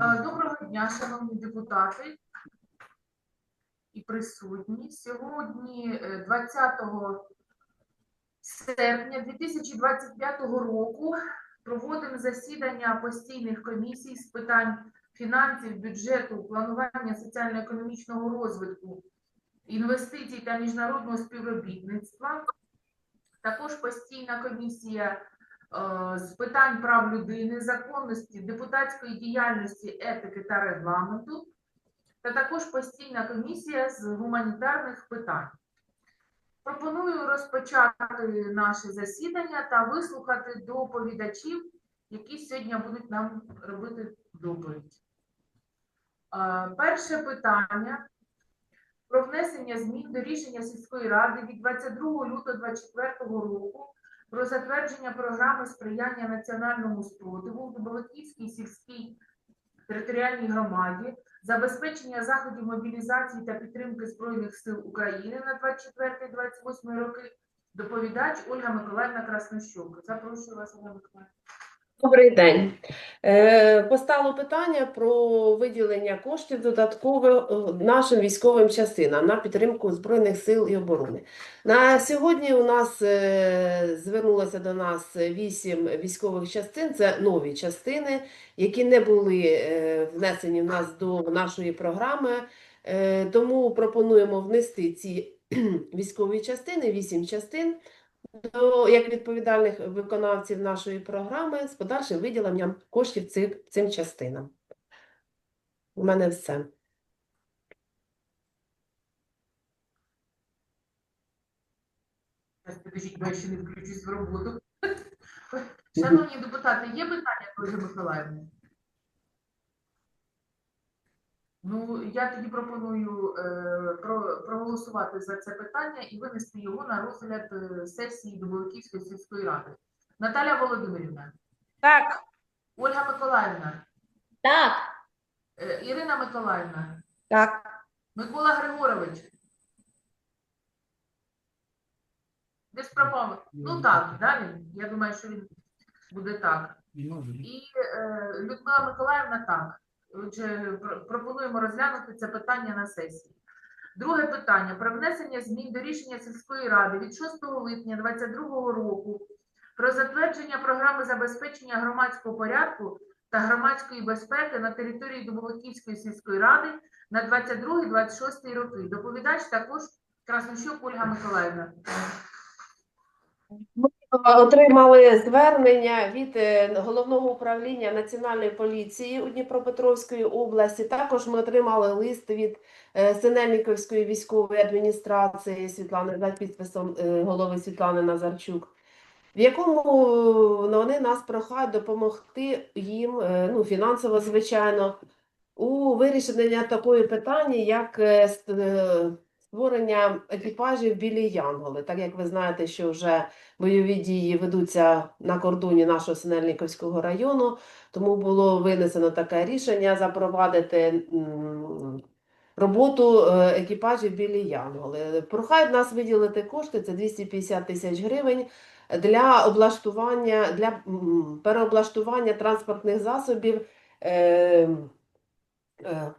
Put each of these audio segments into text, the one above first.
Е, Доброго дня, шановні депутати і присутні. Сьогодні, е, 20 серпня 2025 року, проводимо засідання постійних комісій з питань фінансів, бюджету, планування соціально-економічного розвитку, інвестицій та міжнародного співробітництва. Також постійна комісія е, з питань прав людини, законності, депутатської діяльності, етики та регламенту, та також постійна комісія з гуманітарних питань. Пропоную розпочати наше засідання та вислухати доповідачів, які сьогодні будуть нам робити доповідь. Е, Перше питання про внесення змін до рішення сільської ради від 22 лютого 2024 року про затвердження програми сприяння національному спротиву в Дубовиківській сільській територіальній громаді, забезпечення заходів мобілізації та підтримки Збройних сил України на 24-28 роки. Доповідач Ольга Миколаївна Краснощук. Запрошую вас, Ольга Миколаївна. Добрий день. Е, Постало питання про виділення коштів додатково е, нашим військовим частинам на підтримку Збройних сил і оборони. На сьогодні у нас е, звернулося до нас вісім військових частин. Це нові частини, які не були внесені в нас до нашої програми. Тому пропонуємо внести ці військові частини, вісім частин до як відповідальних виконавців нашої програми з подальшим виділенням коштів цим, цим частинам. У мене все. Підождіть, бо я ще не включусь в роботу. Шановні депутати, є питання до Ольги Миколаївни? Ну, я тоді пропоную е, про, проголосувати за це питання і винести його на розгляд е, сесії Дубовиківської сільської ради. Наталя Володимирівна, Так. Ольга Миколаївна, Так. е, Ірина Миколаївна, Так. Микола Григорович. Десь пропав. Ну так, да, він? Я думаю, що він буде так. І е, Людмила Миколаївна так. Отже, пропонуємо розглянути це питання на сесії. Друге питання про внесення змін до рішення сільської ради від 6 липня 2022 року про затвердження програми забезпечення громадського порядку та громадської безпеки на території Дубовиківської сільської ради на 22-26 роки. Доповідач також Краснощук Ольга Миколаївна. Отримали звернення від е, головного управління Національної поліції у Дніпропетровської області. Також ми отримали лист від е, Синельниковської військової адміністрації Світлани за підписом е, голови Світлани Назарчук, в якому ну, вони нас прохають допомогти їм е, ну, фінансово, звичайно, у вирішенні такої питання, як е, е, створення екіпажів білі Янголи. Так як ви знаєте, що вже бойові дії ведуться на кордоні нашого Синельниковського району, тому було винесено таке рішення запровадити роботу е, екіпажів білі Янголи. Прохають нас виділити кошти, це 250 тисяч гривень. Для облаштування, для переоблаштування транспортних засобів е, е,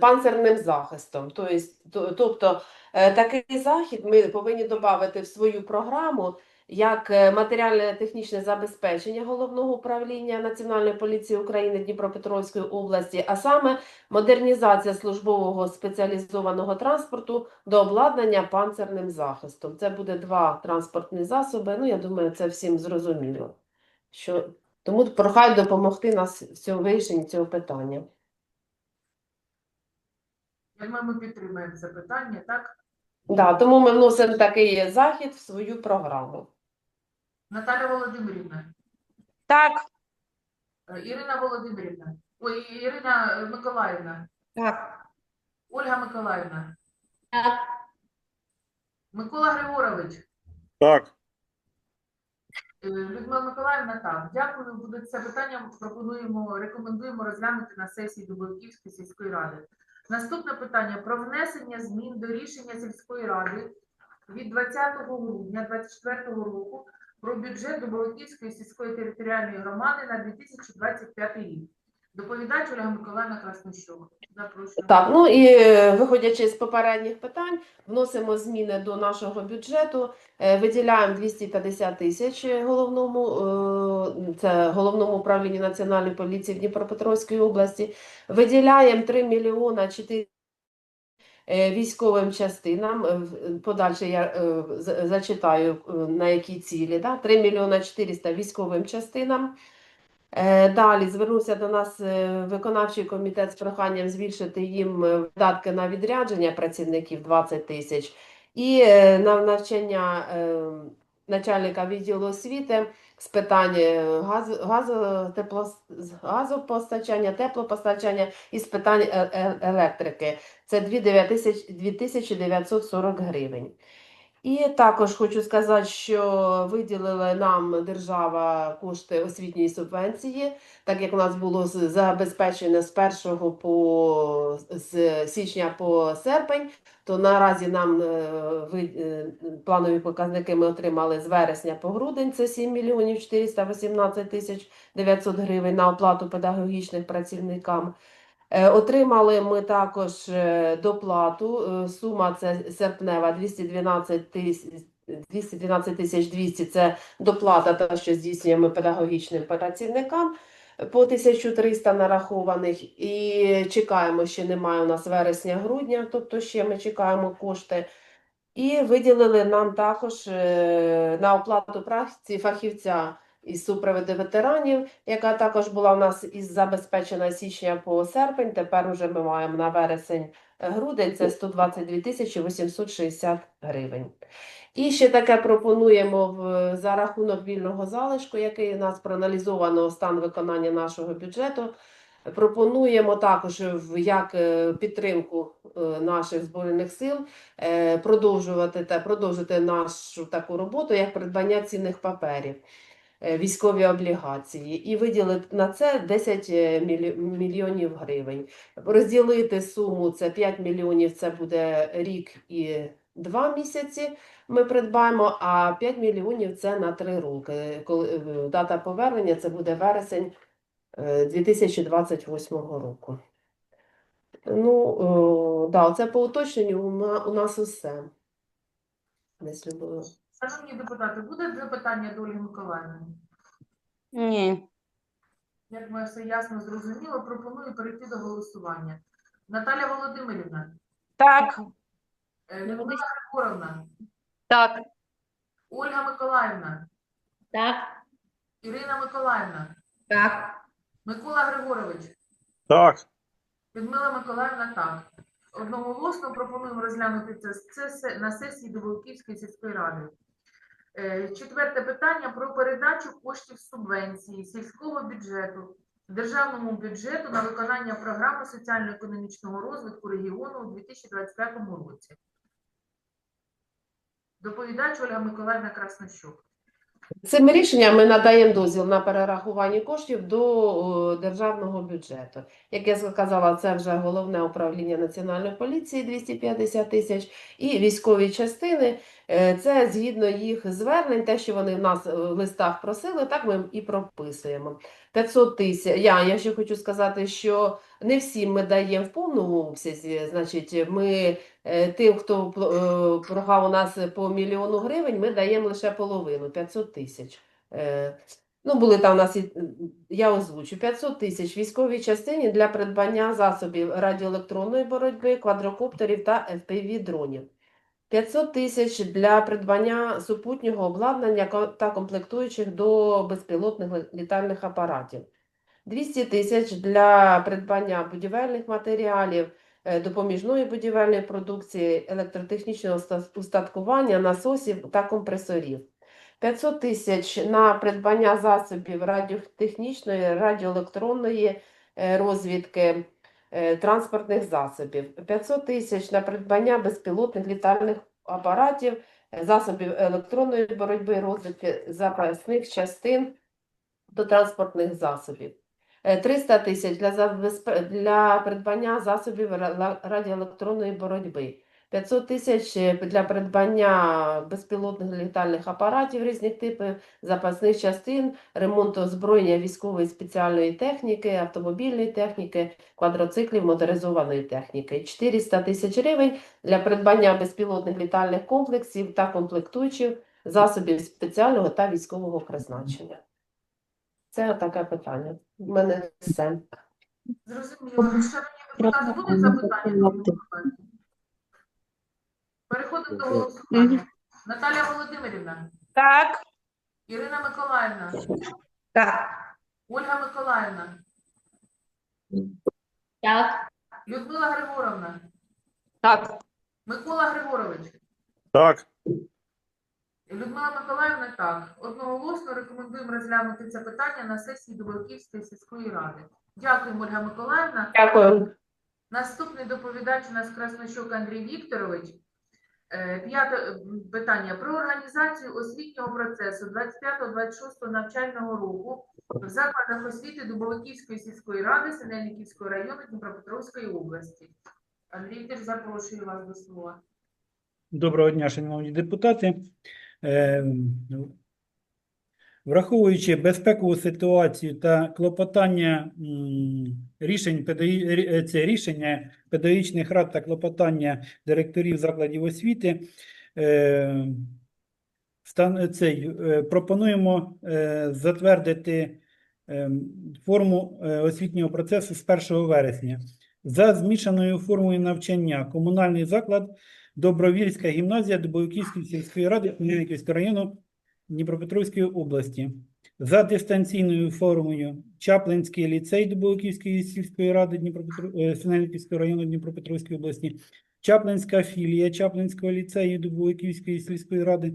панцирним захистом. Тобто, то- тобто е, такий захід ми повинні додати в свою програму як е, матеріально-технічне забезпечення головного управління Національної поліції України Дніпропетровської області, а саме модернізація службового спеціалізованого транспорту до обладнання панцирним захистом. Це буде два транспортні засоби. Ну, я думаю, це всім зрозуміло. Що... Тому прохаю допомогти нас в цьому вирішенні цього питання. Я думаю, ми підтримаємо це питання, так? Да, тому ми вносимо такий захід в свою програму. Наталя Володимирівна. Так. Е, Ірина Володимирівна. Ой, Ірина Миколаївна. Так. Ольга Миколаївна. Так. Микола Григорович. Так, Е, Людмила Миколаївна, так. Дякую. Буде це питання. Пропонуємо, рекомендуємо розглянути на сесії Дубовківської сільської ради. Наступне питання про внесення змін до рішення сільської ради від 20 грудня 2024 року про бюджет Дубовиківської сільської територіальної громади на 2025 рік. Доповідач Ольга Миколаївна Краснощук. Запрошую. Так, ну і е, виходячи з попередніх питань, вносимо зміни до нашого бюджету, е, виділяємо 250 тисяч головному, е, це головному управлінню Національної поліції в Дніпропетровській області, виділяємо 3 мільйона 4 е, військовим частинам. Подальше я зачитаю на які цілі. Да? 3 мільйона 400 військовим частинам. Е, Далі звернувся до нас е, виконавчий комітет з проханням збільшити їм е, видатки на відрядження працівників 20 тисяч і на навчання начальника відділу освіти з питань тепло, газопостачання, теплопостачання і з питань електрики. Це 2940 гривень. І також хочу сказати, що виділили нам держава кошти освітньої субвенції, так як у нас було з- забезпечено з 1 по з січня по серпень, то наразі нам е, ви- е, планові показники ми отримали з вересня по грудень, це 7 мільйонів 418 тисяч 900 гривень на оплату педагогічним працівникам. Е, Отримали ми також е, доплату. е, Сума це серпнева 212 тисяч 212 тисяч 200 – це доплата, та що здійснюємо педагогічним працівникам по 1300 нарахованих. І чекаємо, ще немає у нас вересня-грудня, тобто ще ми чекаємо кошти. І виділили нам також на оплату праці фахівця із супроводу ветеранів, яка також була у нас із забезпечена січня по серпень. Тепер уже ми маємо на вересень е, грудень це 122 тисячі 860 гривень. І ще таке пропонуємо в, за рахунок вільного залишку, який у нас проаналізовано стан виконання нашого бюджету. Пропонуємо також як е, підтримку е, наших збройних сил продовжувати та продовжити нашу таку роботу, як придбання цінних паперів, військові облігації, і виділити на це 10 мільйонів гривень. Розділити суму це 5 мільйонів, це буде рік і 2 місяці. Ми придбаємо, а 5 мільйонів це на 3 роки. Коли е, дата повернення це буде вересень е, 2028 року. Ну, о, да, це по уточненню у у нас усе. Десь любила. Шановні депутати, буде запитання до Ольги Миколаївни? Ні. Як ми все ясно зрозуміло, пропоную перейти до голосування. Наталя Володимирівна, Так. е, Людмила Григоровна, Так. Ольга Миколаївна, Так. Ірина Миколаївна, Так. Микола Григорович, Так, Людмила Миколаївна, так. Одноголосно пропонуємо розглянути це, це на сесії Дубовківської сільської ради. Е, Четверте питання про передачу коштів субвенції сільського бюджету державному бюджету на виконання програми соціально-економічного розвитку регіону у 2025 році. Доповідач Ольга Миколаївна Краснощук. Цим рішенням ми надаємо дозвіл на перерахування коштів до державного бюджету. Як я сказала, це вже головне управління Національної поліції 250 тисяч і військові частини. Е, Це згідно їх звернень, те, що вони в нас е, в листах просили, так ми і прописуємо. 500 тисяч. Я, я ще хочу сказати, що не всім ми даємо в повному обсязі. Значить, ми е, тим, хто пл- е, у нас по мільйону гривень, ми даємо лише половину 500 тисяч. Е, Ну, були там у нас, я озвучу, 500 тисяч військовій частині для придбання засобів радіоелектронної боротьби, квадрокоптерів та FPV-дронів. 500 тисяч для придбання супутнього обладнання та комплектуючих до безпілотних літальних апаратів. 200 тисяч для придбання будівельних матеріалів, е, допоміжної будівельної продукції, електротехнічного устаткування, насосів та компресорів. 500 тисяч на придбання засобів радіотехнічної, радіоелектронної е, розвідки е, транспортних засобів. 500 тисяч на придбання безпілотних літальних апаратів, засобів електронної боротьби, розвідки запасних частин до транспортних засобів. Е, 300 тисяч для, забезпе- для придбання засобів радіоелектронної боротьби. 500 тисяч е, для придбання безпілотних літальних апаратів різних типів, запасних частин, ремонту озброєння військової спеціальної техніки, автомобільної техніки, квадроциклів, моторизованої техніки. 400 тисяч гривень для придбання безпілотних літальних комплексів та комплектуючих засобів спеціального та військового призначення. Це таке питання. У мене все. Зрозуміло. Шановні депутати, будуть запитання? Переходимо до голосування. Наталя Володимирівна, Так. Ірина Миколаївна, Так. Ольга Миколаївна, Так. Людмила Григоровна, Так. Микола Григорович. Так. Людмила Миколаївна, так. Одноголосно рекомендуємо розглянути це питання на сесії Дубовківської сільської ради. Дякуємо, Ольга Миколаївна. Дякую. Наступний доповідач у нас Краснощук Андрій Вікторович. Е, П'яте питання про організацію освітнього процесу 25-26 навчального року в закладах освіти Дубовиківської сільської ради Синельниківського району Дніпропетровської області. Андрій Вікторович, запрошую вас до слова. Доброго дня, шановні депутати. Е, Враховуючи безпекову ситуацію та клопотання рішень е, це рішення педагогічних рад та клопотання директорів закладів освіти, е, цей, е, пропонуємо е, затвердити е, форму освітнього процесу з 1 вересня. За змішаною формою навчання комунальний заклад Добровільська гімназія Дубовиківської сільської ради Хмельницького району Дніпропетровської області. За дистанційною формою Чаплинський ліцей Дубовиківської сільської ради Дніпропетро... е, району Дніпропетровської області. Чаплинська філія Чаплинського ліцею Дубовиківської сільської ради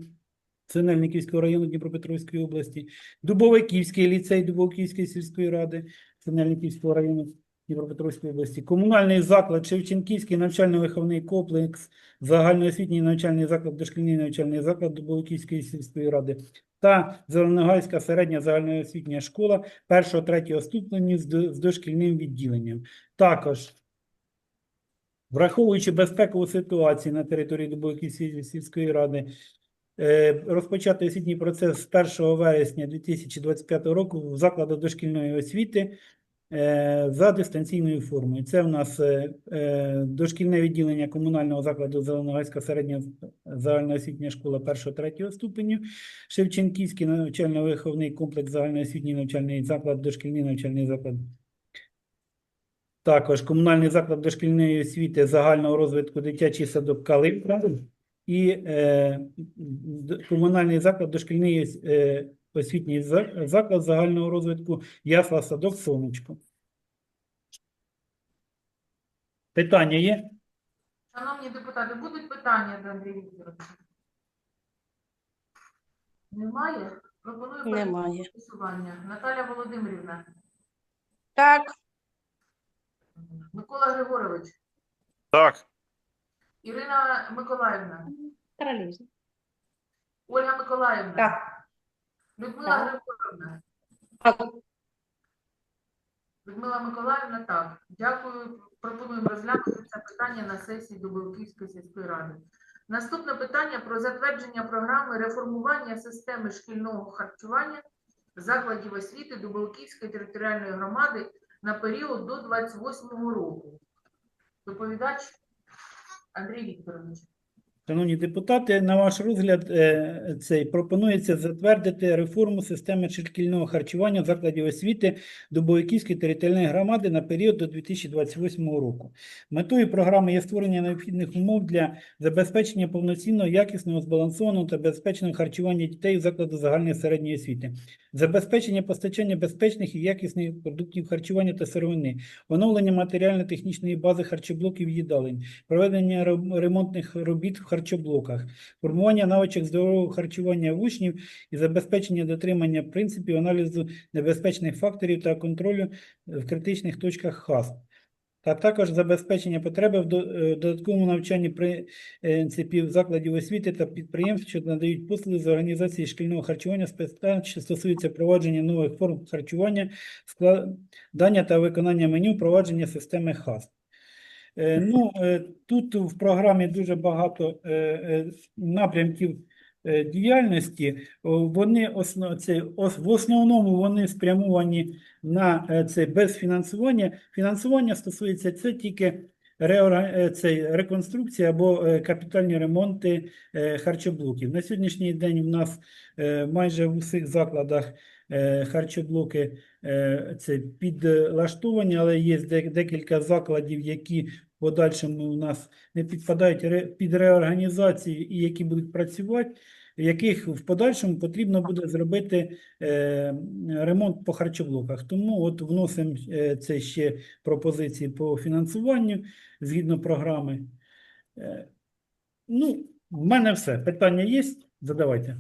Синельниківського району Дніпропетровської області. Дубовиківський ліцей Дубовиківської сільської ради Синельниківського району Дніпропетровської області. Комунальний заклад Шевченківський навчально-виховний комплекс загальноосвітній навчальний заклад, дошкільний навчальний заклад Дубовиківської сільської ради та Зеленогайська середня загальноосвітня школа першого третього ступеню з дошкільним відділенням. Також, враховуючи безпекову ситуацію на території Дубовиківської сільської ради, е, розпочати освітній процес з 1 вересня 2025 року в закладах дошкільної освіти за дистанційною формою. Це в нас е, е, дошкільне відділення комунального закладу Зеленогайська середня загальноосвітня школа 1-3 ступеню, Шевченківський навчально-виховний комплекс загальноосвітній навчальний заклад, дошкільний навчальний заклад. Також комунальний заклад дошкільної освіти загального розвитку дитячий садок Калинка і е, комунальний заклад дошкільний ос- е, освітній заклад загального розвитку Ясла Садок Сонечко. Питання є? Шановні депутати, будуть питання до Андрія Вікторовича? Немає? Пропоную Немає. голосування. Наталя Володимирівна, Так. Микола Григорович, Так. Ірина Миколаївна, Королівна. Ольга Миколаївна, Так. Людмила. Григорівна, Так. Людмила Миколаївна, так. Дякую. Пропонуємо розглянути це питання на сесії Дубовківської сільської ради. Наступне питання про затвердження програми реформування системи шкільного харчування закладів освіти Дубовківської територіальної громади на період до 28 року. Доповідач Андрій Вікторович. Шановні депутати, на ваш розгляд е, цей пропонується затвердити реформу системи шкільного харчування закладів освіти Дубовиківської територіальної громади на період до 2028 року. Метою програми є створення необхідних умов для забезпечення повноцінного, якісного, збалансованого та безпечного харчування дітей в закладах загальної середньої освіти, забезпечення постачання безпечних і якісних продуктів харчування та сировини, оновлення матеріально-технічної бази харчоблоків їдалень, проведення ремонтних робіт в харчоблоках, формування навичок здорового харчування учнів і забезпечення дотримання принципів аналізу небезпечних факторів та контролю в критичних точках ХАСП. Та також забезпечення потреби в е, додатковому навчанні принципів закладів освіти та підприємств, що надають послуги з організації шкільного харчування з питань, що стосуються провадження нових форм харчування, складання та виконання меню, провадження системи ХАСП. Е, Ну, е, тут в програмі дуже багато е, напрямків діяльності. Вони осно, це, в основному вони спрямовані на це без фінансування. Фінансування стосується це тільки е, це реконструкція або капітальні ремонти харчоблоків. На сьогоднішній день у нас майже в усіх закладах харчоблоки е, це підлаштовані, але є декілька закладів, які в подальшому у нас не підпадають під реорганізацію і які будуть працювати, яких в подальшому потрібно буде зробити е, ремонт по харчоблоках. Тому от вносимо е, це ще пропозиції по фінансуванню згідно програми. Е, ну, в мене все. Питання є? Задавайте.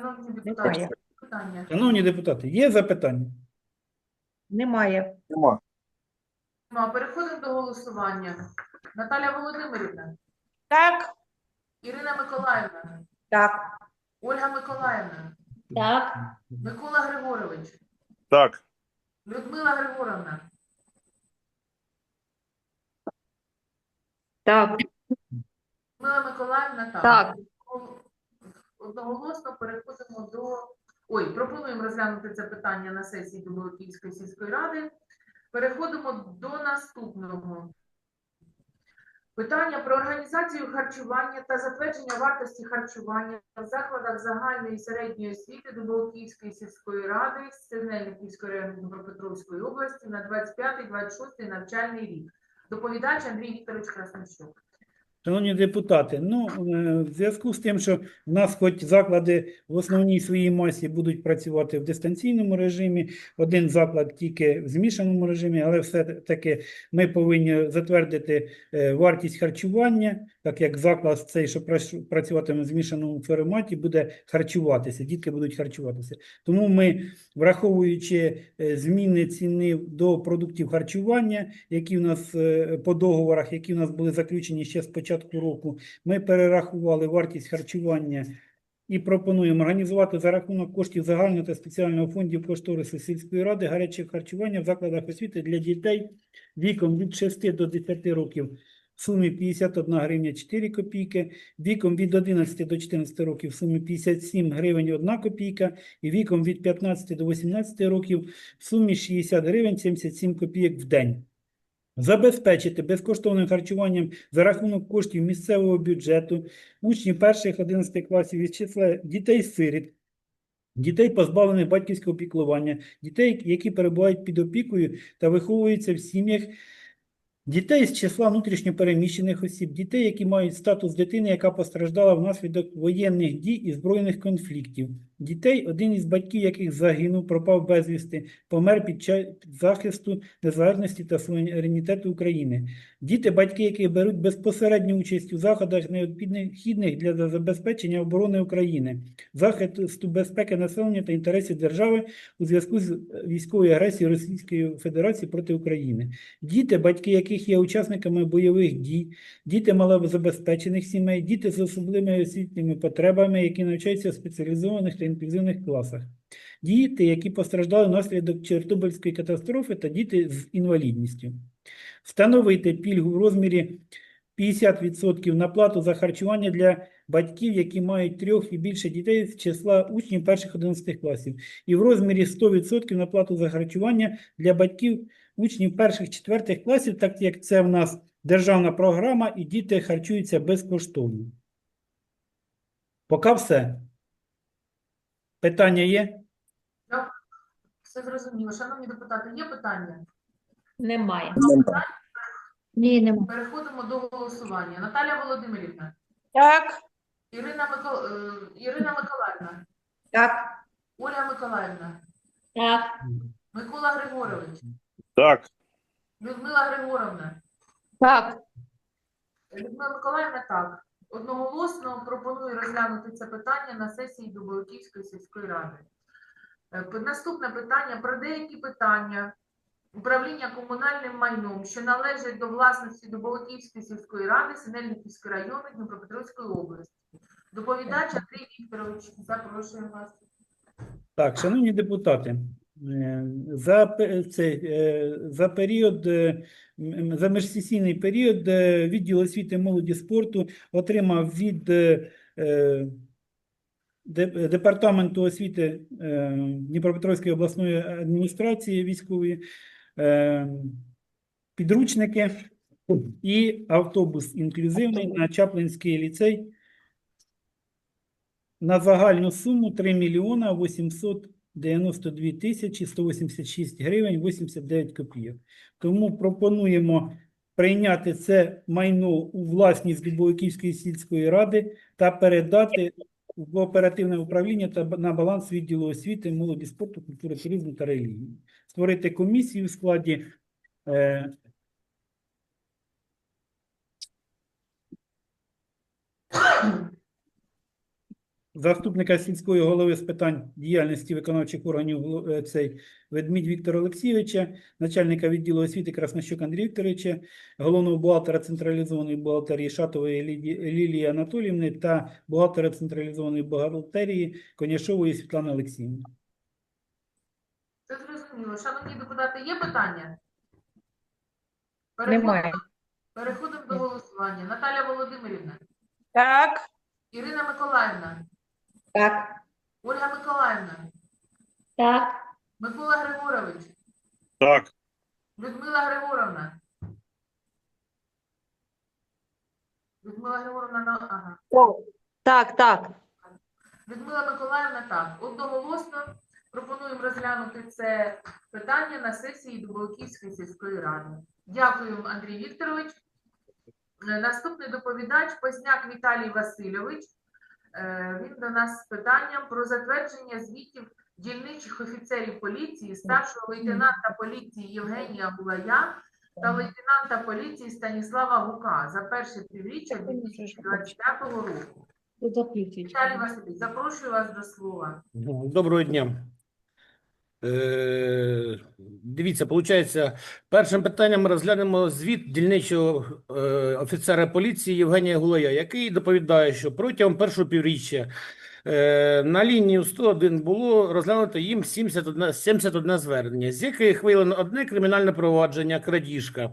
Шановні депутати, питання. Шановні депутати, є запитання? Немає. Нема. Ну, а переходимо до голосування. Наталя Володимирівна, Так. Ірина Миколаївна, Так. Ольга Миколаївна, Так. Микола Григорович, Так. Людмила Григоровна, Так. Людмила Миколаївна, так. Так. Одноголосно переходимо до. Ой, пропонуємо розглянути це питання на сесії Дубовиківської сільської ради. Переходимо до наступного. Питання про організацію харчування та затвердження вартості харчування в закладах загальної і середньої освіти Дубовиківської сільської ради Синельниківської району Дніпропетровської області на 25-26 навчальний рік. Доповідач Андрій Вікторович Краснощук. Шановні депутати, ну, е, в зв'язку з тим, що в нас хоч заклади в основній своїй масі будуть працювати в дистанційному режимі, один заклад тільки в змішаному режимі, але все-таки ми повинні затвердити е, вартість харчування, так як заклад цей, що працюватиме в змішаному форматі, буде харчуватися, дітки будуть харчуватися. Тому ми, враховуючи е, зміни ціни до продуктів харчування, які в нас по договорах, які в нас були заключені ще з початку року, ми перерахували вартість харчування і пропонуємо організувати за рахунок коштів загального та спеціального фондів кошторису сільської ради гаряче харчування в закладах освіти для дітей віком від 6 до 10 років в сумі 51 гривня 4 копійки, віком від 11 до 14 років в сумі 57 гривень 1 копійка і віком від 15 до 18 років в сумі 60 гривень 77 копійок в день. Забезпечити безкоштовним харчуванням за рахунок коштів місцевого бюджету учнів перших 11 класів із числа дітей-сиріт, дітей, позбавлених батьківського піклування, дітей, які перебувають під опікою та виховуються в сім'ях, дітей з числа внутрішньопереміщених осіб, дітей, які мають статус дитини, яка постраждала внаслідок воєнних дій і збройних конфліктів, дітей, один із батьків яких загинув, пропав безвісти, помер під час захисту незалежності та суверенітету України. Діти, батьки, які беруть безпосередню участь у заходах, необхідних для забезпечення оборони України, захисту безпеки населення та інтересів держави у зв'язку з військовою агресією Російської Федерації проти України. Діти, батьки яких є учасниками бойових дій, діти малозабезпечених сімей, діти з особливими освітніми потребами, які навчаються в спеціалізованих та інклюзивних класах. Діти, які постраждали внаслідок Чорнобильської катастрофи, та діти з інвалідністю. Встановити пільгу в розмірі 50% на плату за харчування для батьків, які мають трьох і більше дітей з числа учнів перших 11 класів, і в розмірі 100% на плату за харчування для батьків учнів перших четвертих класів, так як це в нас державна програма, і діти харчуються безкоштовно. Поки все. Питання є? Все зрозуміло. Шановні депутати, є питання? Немає. Ні, немає. Переходимо до голосування. Наталя Володимирівна, Так. Ірина, Микол... е, Ірина Миколаївна, Так. Ольга Миколаївна, Так. Микола Григорович, Так. Людмила Григоровна, Так. Людмила Миколаївна, так. Одноголосно пропоную розглянути це питання на сесії Дубовиківської сільської ради. Е, Наступне питання про деякі питання управління комунальним майном, що належать до власності Дубовиківської сільської ради Синельниківського району Дніпропетровської області. Доповідач Андрій Вікторович, запрошуємо вас. Так, шановні депутати, За, це, е, за період, е, за міжсесійний період е, відділ освіти, молоді спорту отримав від е, е, Де- Департаменту освіти е, Дніпропетровської обласної адміністрації військової е, підручники і автобус інклюзивний на Чаплинський ліцей. На загальну суму 3 мільйона 892 тисячі 186 гривень 89 копійок. Тому пропонуємо прийняти це майно у власність Дубовиківської сільської ради та передати в оперативне управління та на баланс відділу освіти, молоді, спорту, культури, туризму та релігії. Створити комісію в складі е, заступника сільської голови з питань діяльності виконавчих органів е, цей Ведмідь Віктора Олексійовича, начальника відділу освіти Краснощук Андрія Вікторовича, головного бухгалтера централізованої бухгалтерії Шатової Лілії Анатоліївни та бухгалтера централізованої бухгалтерії Коняшової Світлани Олексіївни. Це зрозуміло. Шановні депутати, є питання? Переходимо- Немає. Переходимо до голосування. Наталя Володимирівна, Так. Ірина Миколаївна, Так. Ольга Миколаївна, Так. Микола Григорович, Так. Людмила Григоровна. Людмила Григоровна, на- ага. Так, так. Людмила Миколаївна, так. Одноголосно пропонуємо розглянути це питання на сесії Дубовиківської сільської ради. Дякую, Андрій Вікторович. Е, Наступний доповідач Позняк Віталій Васильович. Е, Він до нас з питанням про затвердження звітів дільничих офіцерів поліції, старшого лейтенанта поліції Євгенія Булая та лейтенанта поліції Станіслава Гука за перше півріччя 2025 року. Віталій Васильович, запрошую вас до слова. Доброго дня. Е, дивіться, виходить, першим питанням ми розглянемо звіт дільничого е, офіцера поліції Євгенія Гулая, який доповідає, що протягом першого півріччя е, на лінію 101 було розглянуто їм 71, 71 звернення, з яких виявлено одне кримінальне провадження, крадіжка.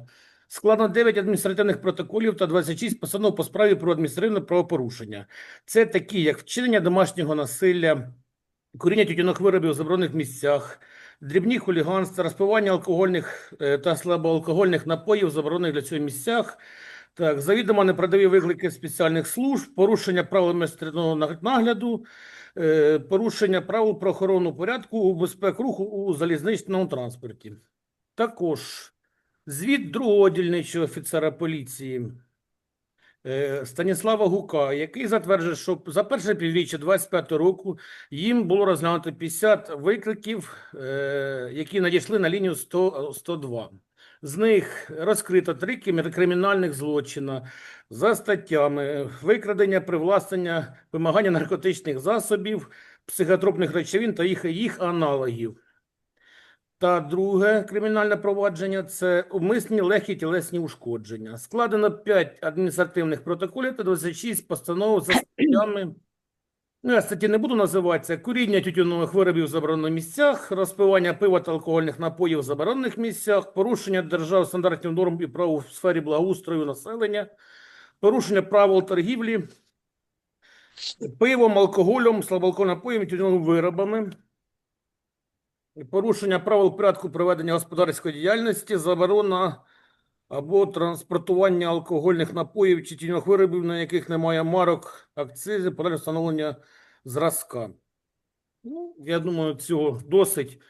Складно 9 адміністративних протоколів та 26 постанов по справі про адміністративне правопорушення. Це такі, як вчинення домашнього насилля, куріння тютюних виробів у заборонених місцях, дрібні хуліганства, розпивання алкогольних е, та слабоалкогольних напоїв заборонених для цього місцях, так, завідомо неправдиві виклики спеціальних служб, порушення правил адміністративного нагляду, е, порушення правил про охорону порядку у безпеку руху у залізничному транспорті. Також звіт другого дільничого офіцера поліції Станіслава Гука, який затверджує, що за перше півріччя 25 року їм було розглянуто 50 викликів, е, які надійшли на лінію 100, 102. З них розкрито три кримі- кримінальних злочина за статтями викрадення, привласнення, вимагання наркотичних засобів, психотропних речовин та їх, їх аналогів. Та друге кримінальне провадження це умисні легкі тілесні ушкодження. Складено 5 адміністративних протоколів та 26 постанов за статтями. Ну, я статті не буду називати. Це куріння тютюнових виробів в заборонених місцях, розпивання пива та алкогольних напоїв в заборонених місцях, порушення держав стандартів норм і прав у сфері благоустрою населення, порушення правил торгівлі пивом, алкоголем, слабоалкогольним напоєм, тютюновими виробами, порушення правил порядку проведення господарської діяльності, заборона або транспортування алкогольних напоїв чи тіньових виробів, на яких немає марок, акцизів, подальше встановлення зразка. Ну, я думаю, цього досить.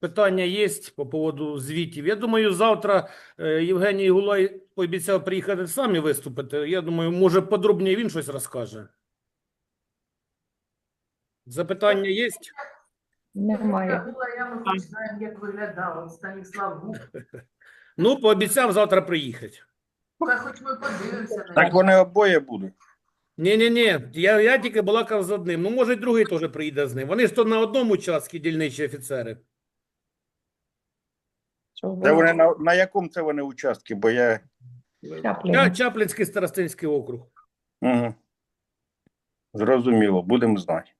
Питання є по поводу звітів. Я думаю, завтра е, Євгеній Гулай пообіцяв приїхати сам і виступити. Я думаю, може подробніше він щось розкаже. Запитання є? Немає. Я, ми хоч як виглядав Станіслав Гук. Ну, пообіцяв завтра приїхати. Хай хоч ми подивимося на Так нього. вони обоє будуть. Ні, ні, ні. Я, я тільки балакав з одним. Ну, може, й другий теж приїде з ним. Вони ж то на одному участку дільничі офіцери. Де вони на, на якому це вони участки? Бо я. Я Чаплінський старостинський округ. Угу. Зрозуміло, будемо знати.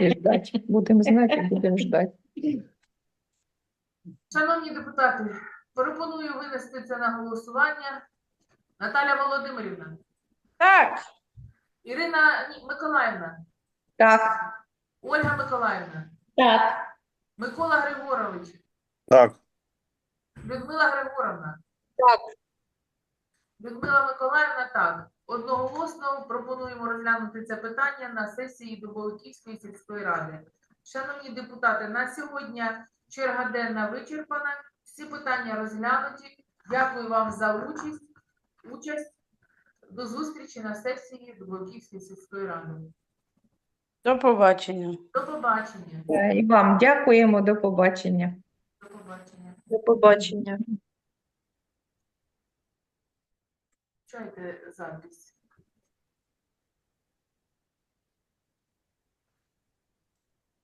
Ждать. Будемо знати, будемо ждати. Шановні депутати, пропоную винести це на голосування. Наталя Володимирівна, Так. Ірина Миколаївна, Так. Ольга Миколаївна, Так. Микола Григорович, Так, Людмила Григоровна. Так. Людмила Миколаївна, так. Одноголосно пропонуємо розглянути це питання на сесії Дубовиківської сільської ради. Шановні депутати, на сьогодні черга денна вичерпана. Всі питання розглянуті. Дякую вам за участь. участь. До зустрічі на сесії Дубовиківської сільської ради. До побачення. До побачення. Е, І вам дякуємо. До побачення. До побачення. До побачення. Try to get